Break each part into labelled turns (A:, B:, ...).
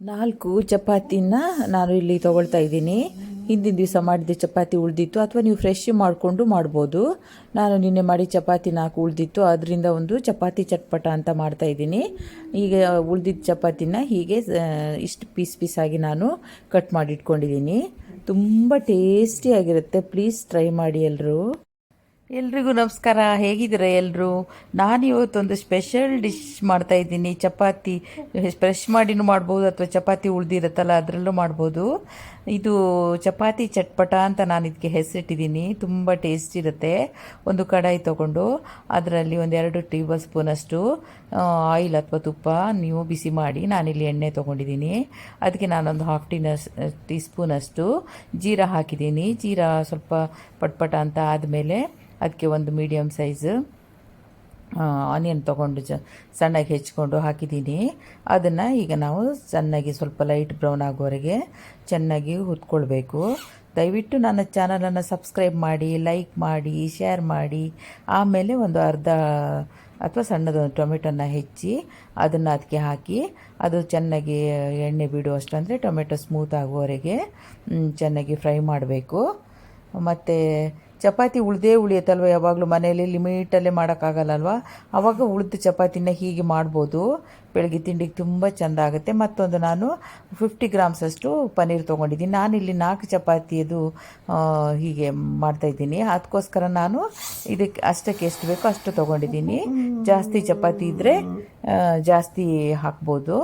A: ನಾಲ್ಕು ಚಪಾತಿನ ನಾನು ಇಲ್ಲಿ ತೊಗೊಳ್ತಾ ಇದ್ದೀನಿ. ಹಿಂದಿನ ದಿವಸ ಮಾಡಿದ ಚಪಾತಿ ಉಳಿದಿತ್ತು. ಅಥವಾ ನೀವು ಫ್ರೆಶ್ ಮಾಡಿಕೊಂಡು ಮಾಡ್ಬೋದು. ನಾನು ನಿನ್ನೆ ಮಾಡಿ ಚಪಾತಿ ನಾಲ್ಕು ಉಳಿದಿತ್ತು. ಅದರಿಂದ ಒಂದು ಚಪಾತಿ ಚಟ್ಪಟ ಅಂತ ಮಾಡ್ತಾ ಇದ್ದೀನಿ. ಈಗ ಉಳಿದಿದ್ದ ಚಪಾತಿನ ಹೀಗೆ ಇಷ್ಟು ಪೀಸ್ ಪೀಸಾಗಿ ನಾನು ಕಟ್ ಮಾಡಿ ಇಟ್ಕೊಂಡಿದ್ದೀನಿ ತುಂಬ ಟೇಸ್ಟಿಯಾಗಿರುತ್ತೆ ಪ್ಲೀಸ್ ಟ್ರೈ ಮಾಡಿ ಎಲ್ಲರೂ ಎಲ್ರಿಗೂ ನಮಸ್ಕಾರ. ಹೇಗಿದ್ದೀರಾ ಎಲ್ಲರೂ ನಾನು ಇವತ್ತೊಂದು ಸ್ಪೆಷಲ್ ಡಿಶ್ ಮಾಡ್ತಾ ಇದ್ದೀನಿ. ಚಪಾತಿ ಫ್ರೆಶ್ ಮಾಡಿನೂ ಮಾಡ್ಬೋದು ಅಥವಾ ಚಪಾತಿ ಉಳ್ದಿರತ್ತಲ್ಲ, ಅದರಲ್ಲೂ ಮಾಡ್ಬೋದು. ಇದು ಚಪಾತಿ ಚಟ್ಪಟ ಅಂತ ನಾನು ಇದಕ್ಕೆ ಹೆಸರಿಟ್ಟಿದ್ದೀನಿ. ತುಂಬ ಟೇಸ್ಟ್ ಇರುತ್ತೆ. ಒಂದು ಕಡಾಯಿ ತೊಗೊಂಡು ಅದರಲ್ಲಿ ಒಂದು ಎರಡು ಟೇಬಲ್ ಸ್ಪೂನಷ್ಟು ಆಯಿಲ್ ಅಥವಾ ತುಪ್ಪ ನೀವು ಬಿಸಿ ಮಾಡಿ ನಾನಿಲ್ಲಿ ಎಣ್ಣೆ ತೊಗೊಂಡಿದ್ದೀನಿ. ಅದಕ್ಕೆ ನಾನೊಂದು ಹಾಫ್ ಟೀನ ಟೀ ಸ್ಪೂನಷ್ಟು ಜೀರಾ ಹಾಕಿದ್ದೀನಿ. ಜೀರಾ ಸ್ವಲ್ಪ ಪಟ್ಪಟ ಅಂತ ಆದಮೇಲೆ ಅದಕ್ಕೆ ಒಂದು ಮೀಡಿಯಮ್ ಸೈಜ್ ಆನಿಯನ್ ತೊಗೊಂಡು ಜ, ಸಣ್ಣಗೆ ಹೆಚ್ಕೊಂಡು ಹಾಕಿದ್ದೀನಿ. ಅದನ್ನು ಈಗ ನಾವು ಚೆನ್ನಾಗಿ ಸ್ವಲ್ಪ ಲೈಟ್ ಬ್ರೌನ್ ಆಗೋವರೆಗೆ ಚೆನ್ನಾಗಿ ಹುರ್ಕೊಳ್ಬೇಕು ದಯವಿಟ್ಟು ನನ್ನ ಚಾನಲನ್ನು ಸಬ್ಸ್ಕ್ರೈಬ್ ಮಾಡಿ ಲೈಕ್ ಮಾಡಿ ಶೇರ್ ಮಾಡಿ. ಆಮೇಲೆ ಒಂದು ಅರ್ಧ ಅಥವಾ ಸಣ್ಣದೊಂದು ಟೊಮೆಟೊನ ಹೆಚ್ಚಿ ಅದನ್ನು ಅದಕ್ಕೆ ಹಾಕಿ ಅದು ಚೆನ್ನಾಗಿ ಎಣ್ಣೆ ಬಿಡುವಷ್ಟು ಅಂದರೆ ಟೊಮೆಟೊ ಸ್ಮೂತ್ ಆಗುವವರೆಗೆ ಚೆನ್ನಾಗಿ ಫ್ರೈ ಮಾಡಬೇಕು. ಮತ್ತು ಚಪಾತಿ ಉಳಿದೇ ಉಳಿಯುತ್ತಲ್ವ ಯಾವಾಗಲೂ ಮನೆಯಲ್ಲಿ ಲಿಮಿಟಲ್ಲೇ ಮಾಡೋಕ್ಕಾಗಲ್ಲಲ್ವ? ಆವಾಗ ಉಳಿದ ಚಪಾತಿನ ಹೀಗೆ ಮಾಡ್ಬೋದು. ಬೆಳಗ್ಗೆ ತಿಂಡಿಗೆ ತುಂಬ ಚೆಂದ ಆಗುತ್ತೆ. ಮತ್ತೊಂದು ನಾನು ಫಿಫ್ಟಿ ಗ್ರಾಮ್ಸಷ್ಟು ಪನ್ನೀರ್ ತೊಗೊಂಡಿದ್ದೀನಿ. ಇಲ್ಲಿ ನಾಲ್ಕು ಚಪಾತಿಯದು ಅದು ಹೀಗೆ ಮಾಡ್ತಾಯಿದ್ದೀನಿ ಅದಕ್ಕೋಸ್ಕರ ನಾನು ಇದಕ್ಕೆ ಅಷ್ಟಕ್ಕೆ ಎಷ್ಟು ಬೇಕೋ ಅಷ್ಟು ತೊಗೊಂಡಿದ್ದೀನಿ. ಜಾಸ್ತಿ ಚಪಾತಿ ಇದ್ದರೆ ಜಾಸ್ತಿ ಹಾಕ್ಬೋದು.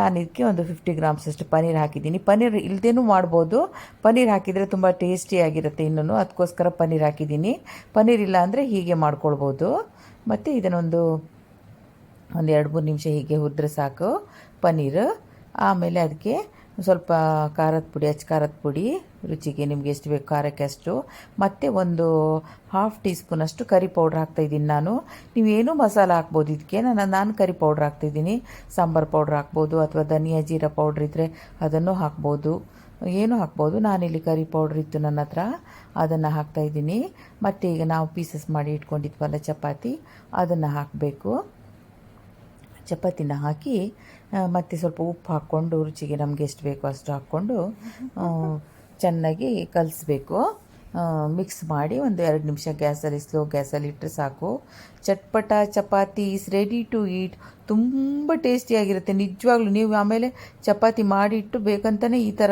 A: ನಾನು ಇದಕ್ಕೆ ಒಂದು ಫಿಫ್ಟಿ ಗ್ರಾಮ್ಸ್ ಅಷ್ಟು ಪನ್ನೀರ್ ಹಾಕಿದ್ದೀನಿ. ಪನ್ನೀರ್ ಇಲ್ಲದೇನೂ ಮಾಡ್ಬೋದು. ಪನ್ನೀರ್ ಹಾಕಿದರೆ ತುಂಬ ಟೇಸ್ಟಿಯಾಗಿರುತ್ತೆ ಇನ್ನೂ ಅದಕ್ಕೋಸ್ಕರ ಪನ್ನೀರ್ ಹಾಕಿದ್ದೀನಿ. ಪನ್ನೀರ್ ಇಲ್ಲ ಅಂದರೆ ಹೀಗೆ ಮಾಡ್ಕೊಳ್ಬೋದು. ಮತ್ತು ಇದನ್ನೊಂದು ಒಂದು ಎರಡು ಮೂರು ನಿಮಿಷ ಹೀಗೆ ಹುರಿದ್ರೆ ಸಾಕು ಪನ್ನೀರ್. ಆಮೇಲೆ ಅದಕ್ಕೆ ಸ್ವಲ್ಪ ಖಾರದ ಪುಡಿ, ಅಚ್ಚ ಖಾರದ ಪುಡಿ, ರುಚಿಗೆ ನಿಮಗೆ ಎಷ್ಟು ಬೇಕು ಖಾರಕ್ಕೆ ಅಷ್ಟು. ಮತ್ತು ಒಂದು ಹಾಫ್ ಟೀ ಸ್ಪೂನಷ್ಟು ಕರಿ ಪೌಡ್ರ್ ಹಾಕ್ತಾಯಿದ್ದೀನಿ ನಾನು. ನೀವೇನು ಮಸಾಲ ಹಾಕ್ಬೋದು ಇದಕ್ಕೆ ನಾನು ನಾನು ಕರಿ ಪೌಡ್ರ್ ಹಾಕ್ತಾಯಿದ್ದೀನಿ ಸಾಂಬಾರು ಪೌಡ್ರ್ ಹಾಕ್ಬೋದು ಅಥವಾ ಧನಿಯಾ ಜೀರಾ ಪೌಡ್ರ್ ಇದ್ದರೆ ಅದನ್ನು ಹಾಕ್ಬೋದು. ಏನು ಹಾಕ್ಬೋದು. ನಾನಿಲ್ಲಿ ಕರಿ ಪೌಡ್ರ್ ಇತ್ತು ನನ್ನ ಹತ್ರ. ಅದನ್ನು ಹಾಕ್ತಾಯಿದ್ದೀನಿ ಮತ್ತು ಈಗ ನಾವು ಪೀಸಸ್ ಮಾಡಿ ಇಟ್ಕೊಂಡಿದ್ವಲ್ಲ ಚಪಾತಿ, ಅದನ್ನು ಹಾಕಬೇಕು. ಚಪಾತಿನ ಹಾಕಿ ಮತ್ತೆ ಸ್ವಲ್ಪ ಉಪ್ಪು ಹಾಕ್ಕೊಂಡು ರುಚಿಗೆ ನಮಗೆ ಎಷ್ಟು ಬೇಕೋ ಅಷ್ಟು ಹಾಕ್ಕೊಂಡು ಚೆನ್ನಾಗಿ ಕಲಿಸ್ಬೇಕು. ಮಿಕ್ಸ್ ಮಾಡಿ ಒಂದು ಎರಡು ನಿಮಿಷ ಗ್ಯಾಸಲ್ಲಿ ಸ್ಲೋ ಗ್ಯಾಸಲ್ಲಿ ಇಟ್ಟರೆ ಸಾಕು. ಚಟ್ಪಟ, chapati is ready to eat ತುಂಬ ಟೇಸ್ಟಿಯಾಗಿರುತ್ತೆ ನಿಜವಾಗ್ಲೂ ನೀವು ಆಮೇಲೆ ಚಪಾತಿ ಮಾಡಿಟ್ಟು ಬೇಕಂತಲೇ ಈ ಥರ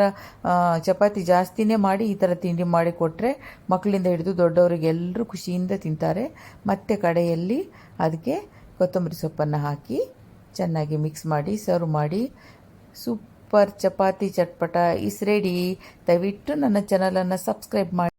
A: ಚಪಾತಿ ಜಾಸ್ತಿನೇ ಮಾಡಿ ಈ ಥರ ತಿಂಡಿ ಮಾಡಿ ಕೊಟ್ಟರೆ ಮಕ್ಕಳಿಂದ ಹಿಡಿದು ದೊಡ್ಡವರಿಗೆ ಎಲ್ಲರೂ ಖುಷಿಯಿಂದ ತಿಂತಾರೆ. ಮತ್ತೆ ಕಡೆಯಲ್ಲಿ ಅದಕ್ಕೆ ಕೊತ್ತಂಬರಿ ಸೊಪ್ಪನ್ನು ಹಾಕಿ ಚೆನ್ನಾಗಿ ಮಿಕ್ಸ್ ಮಾಡಿ ಸರ್ವ್ ಮಾಡಿ super chapati chatpata is ready ದಯವಿಟ್ಟು ನನ್ನ ಚಾನಲನ್ನು ಸಬ್ಸ್ಕ್ರೈಬ್ ಮಾಡಿ.